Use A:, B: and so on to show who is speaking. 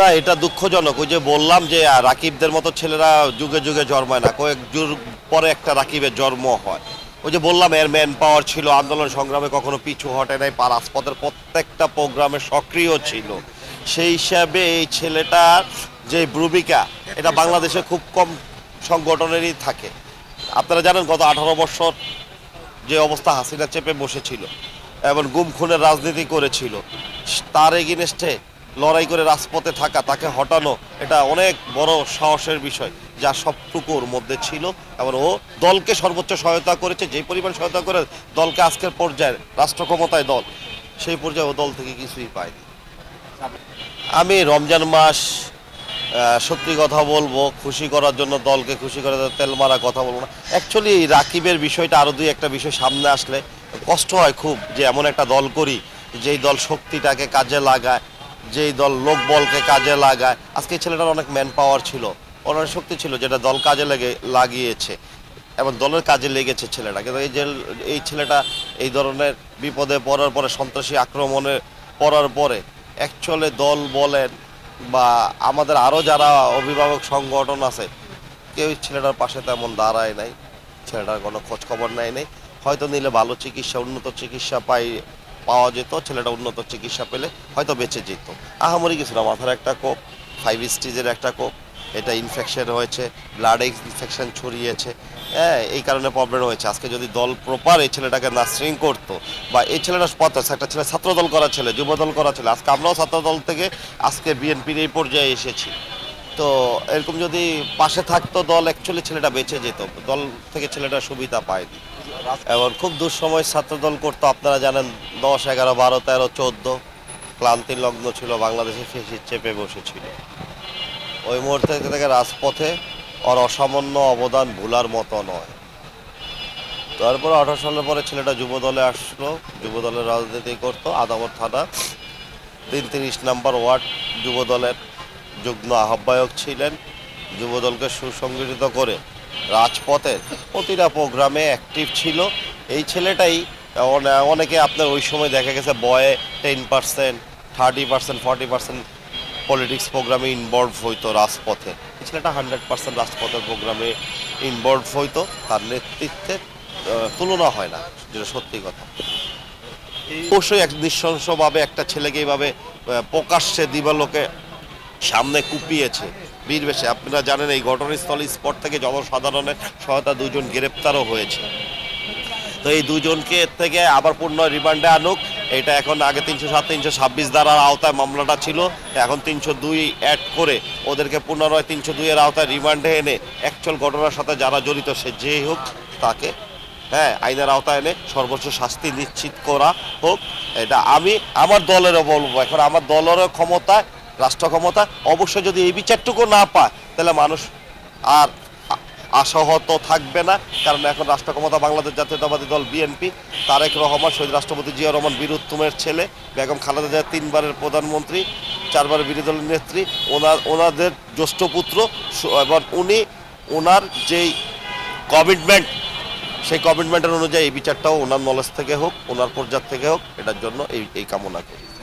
A: না, এটা দুঃখজনক। ওই যে বললাম যে রাকিবদের মতো ছেলেরা যুগে যুগে জন্মায় না। কয়েক যুগ পরে একটা রাকিবের জন্ম হয়। ওই যে বললাম, এর ম্যান পাওয়ার ছিল, আন্দোলন সংগ্রামে কখনো পিছু হটে নাই রাজপথের প্রত্যেকটা প্রোগ্রামে সক্রিয় ছিল। সেই হিসাবে এই ছেলেটার যে ভূমিকা এটা বাংলাদেশে খুব কম সংগঠনেরই থাকে। আপনারা জানেন, গত আঠারো বছর যে অবস্থা হাসিনা চেপে বসেছিল এবং গুম খুনের রাজনীতি করেছিল, তার এগেনস্টে লড়াই করে রাজপথে থাকা, তাকে হটানো এটা অনেক বড় সাহসের বিষয় যা সবটুকুর মধ্যে ছিল এবং ও দলকে সর্বোচ্চ সহায়তা করেছে যে পরিমাণ সহায়তা করে দলকে আজকের পর্যায়ে রাষ্ট্র ক্ষমতায় দল, সেই পর্যায়ে ও দল থেকে কিছুই পায়নি। আমি রমজান মাস সত্যি কথা বলব, খুশি করার জন্য দলকে খুশি করার জন্য তেল মারা কথা বলব না। অ্যাকচুয়ালি রাকিবের বিষয়টা আরও দুই একটা বিষয় সামনে আসলে কষ্ট হয় খুব যে এমন একটা দল করি, যেই দল শক্তিটাকে কাজে লাগায় যেই দল লোকবলকে কাজে লাগায়। আজকে ছেলেটার অনেক ম্যান পাওয়ার ছিল অনেক শক্তি ছিল যেটা দল কাজে লেগে, লাগিয়েছে। এবং দলের কাজে লেগেছে ছেলেটা। কিন্তু এই যে, এই ছেলেটা এই ধরনের বিপদে পড়ার পরে, সন্ত্রাসী আক্রমণে পড়ার পরে অ্যাকচুয়ালি দল বলেন বা আমাদের আরও যারা অভিভাবক সংগঠন আছে, কেউ ছেলেটার পাশে তেমন দাঁড়ায় নাই। ছেলেটার কোনো খোঁজখবর নেয় নেই। হয়তো নিলে ভালো চিকিৎসা, উন্নত চিকিৎসা পাই পাওয়া যেত, ছেলেটা উন্নত চিকিৎসা পেলে হয়তো বেঁচে যেত। আহামরি কিছু না মাথার একটা কোপ ফাইভ স্টেজের একটা কোপ, এটা ইনফেকশন হয়েছে ব্লাড ইনফেকশন ছড়িয়েছে হ্যাঁ এই কারণে প্রবলেম হয়েছে। আজকে যদি দল প্রপার এই ছেলেটাকে নার্সিং করতো, বা এই ছেলেটা পথ, একটা ছেলে ছাত্রদল করা ছেলে, যুবদল করা ছেলে, আজকে আমরাও ছাত্রদল থেকে আজকে বিএনপির এই পর্যায়ে এসেছি। তো এরকম যদি পাশে থাকতো দল অ্যাকচুয়ালি ছেলেটা বেঁচে যেত। দল থেকে ছেলেটা সুবিধা পায়নি। এবং খুব দুঃসময় ছাত্রদল করতো, আপনারা জানেন, দশ, এগারো, বারো, তেরো, চোদ্দ। ক্লান্তি লগ্ন ছিল, বাংলাদেশে ফেসি চেপে বসেছিল। ওই মুহূর্তে থেকে রাজপথে ওর অসামান্য অবদান ভুলার মতো নয়। তারপর আঠারো সালের পরে ছেলেটা যুবদলে আসলো। যুবদলের রাজনীতি করতো, আদাবর থানা। তিন তিরিশ নাম্বার ওয়ার্ড যুবদলের। যুগ্ম আহ্বায়ক ছিলেন যুবদলকে সুসংগঠিত করে। রাজপথের প্রতিটা প্রোগ্রামে অ্যাক্টিভ ছিল। এই ছেলেটাই, অনে- অনেকে আপনার ওই সময় দেখা গেছে বয়ে ten percent thirty percent forty percent politics প্রোগ্রামে ইনভলভ হইতো রাজপথে। এই ছেলেটা হান্ড্রেড পার্সেন্ট রাজপথের প্রোগ্রামে ইনভলভ হইতো। তার নেতৃত্বের তুলনা হয় না, যেটা সত্যি কথা। অবশ্যই এক নৃশংসভাবে একটা ছেলেকে এইভাবে প্রকাশ্যে দিবালোকে সামনে কুপিয়েছে। বীর বেশে, আপনারা জানেন এই ঘটনাস্থল স্পট থেকে জনসাধারণের সহায়তা দুজন গ্রেপ্তারও হয়েছে। তো এই দুজনকে এর থেকে আবার পূর্ণ রিমান্ডে আনুক। এটা এখন আগে তিনশো সাত, তিনশো ছাব্বিশ ধারার আওতায় মামলাটা ছিল। এখন তিনশো দুই অ্যাড করে ওদেরকে পুনরায় তিনশো দুইয়ের আওতায় রিমান্ডে এনে অ্যাকচুয়াল ঘটনার সাথে যারা জড়িত, সে যেই হোক তাকে হ্যাঁ আইনের আওতায় এনে সর্বোচ্চ শাস্তি নিশ্চিত করা হোক। এটা আমি, আমার দলেরও বলব, এখন আমার দলেরও ক্ষমতায় রাষ্ট্র ক্ষমতা, অবশ্যই যদি এই বিচারটুকু না পায়, তাহলে মানুষ আর আ- আশাহত থাকবে না। কারণ এখন রাষ্ট্র ক্ষমতা, বাংলাদেশ জাতীয়তাবাদী দল বিএনপি তারেক রহমান, শহীদ রাষ্ট্রপতি জিয়া রহমান, বীর উত্তমের ছেলে, বেগম খালেদা জিয়া তিনবারের প্রধানমন্ত্রী চারবারের বিরোধী দলের নেত্রী, ওনার, ওনাদের জ্যেষ্ঠ পুত্র এবং উনি ওনার যেই কমিটমেন্ট সেই কমিটমেন্টের অনুযায়ী এই বিচারটাও ওনার নলেজ থেকে হোক, ওনার পর্যায় থেকে হোক, এটার জন্য এই এই কামনা করি।